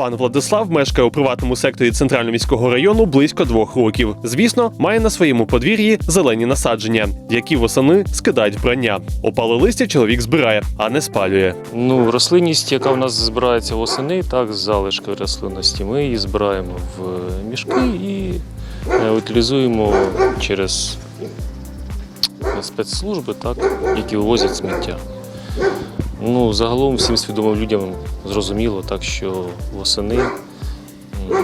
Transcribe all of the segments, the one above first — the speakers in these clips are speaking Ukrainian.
Пан Владислав мешкає у приватному секторі центрально-міського району близько двох років. Звісно, має на своєму подвір'ї зелені насадження, які восени скидають вбрання. Опале листя чоловік збирає, а не спалює. Ну, рослинність, яка в нас збирається восени, так, з залишки рослинності, ми її збираємо в мішки і е, утилізуємо через спецслужби, так, які вивозять сміття. Ну, загалом всім свідомим людям зрозуміло, так що восени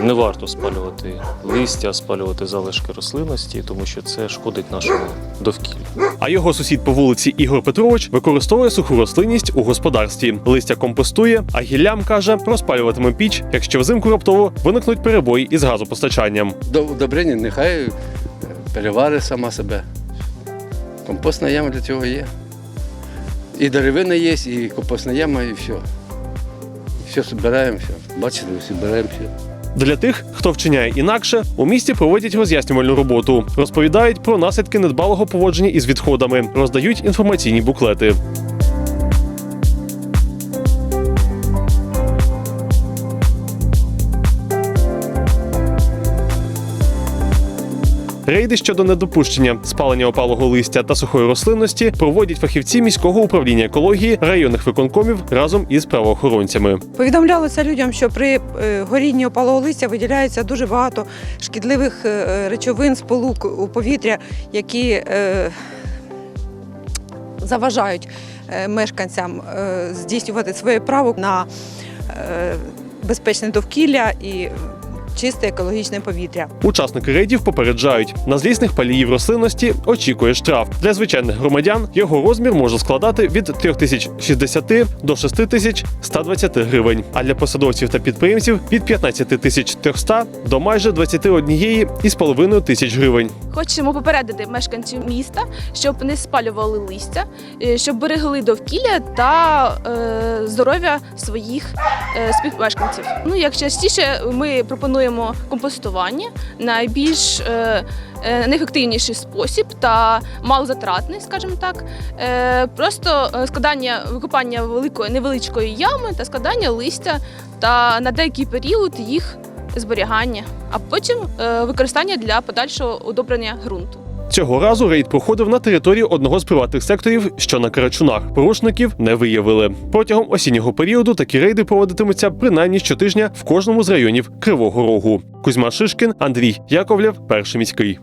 не варто спалювати листя, спалювати залишки рослинності, тому що це шкодить нашому довкіллю. А його сусід по вулиці Ігор Петрович використовує суху рослинність у господарстві. Листя компостує, а гіллям каже, розпалюватиме піч, якщо взимку раптово виникнуть перебої із газопостачанням. До удобрення нехай переварить сама себе. Компостна яма для цього є. І деревина є, і копосна яма, і все. Все збираємо, все. Бачите, збираємо все. Для тих, хто вчиняє інакше, у місті проводять роз'яснювальну роботу, розповідають про наслідки недбалого поводження із відходами, роздають інформаційні буклети. Рейди щодо недопущення спалення опалого листя та сухої рослинності проводять фахівці міського управління екології районних виконкомів разом із правоохоронцями. Повідомлялося людям, що при е, горінні опалого листя виділяється дуже багато шкідливих е, речовин, сполук у повітря, які е, заважають мешканцям здійснювати своє право на безпечне довкілля і чисте екологічне повітря. Учасники рейдів попереджають, на злісних паліїв рослинності очікує штраф. Для звичайних громадян його розмір може складати від 3060 до 6120 гривень, а для посадовців та підприємців від 15300 до майже 21,5 тисяч гривень. Хочемо попередити мешканців міста, щоб не спалювали листя, е, щоб берегли довкілля та е, здоров'я своїх е, співмешканців. Ну як частіше ми пропонуємо компостування, найбільш е, е, неефективніший спосіб та малозатратний, скажімо так. Е, просто складання викопання великої невеличкої ями та складання листя та на деякий період їх зберігання, а потім використання для подальшого удобрення ґрунту. Цього разу рейд проходив на території одного з приватних секторів, що на Карачунах. Порушників не виявили. Протягом осіннього періоду такі рейди проводитимуться принаймні щотижня в кожному з районів Кривого Рогу. Кузьма Шишкін, Андрій Яковлєв, перший міський.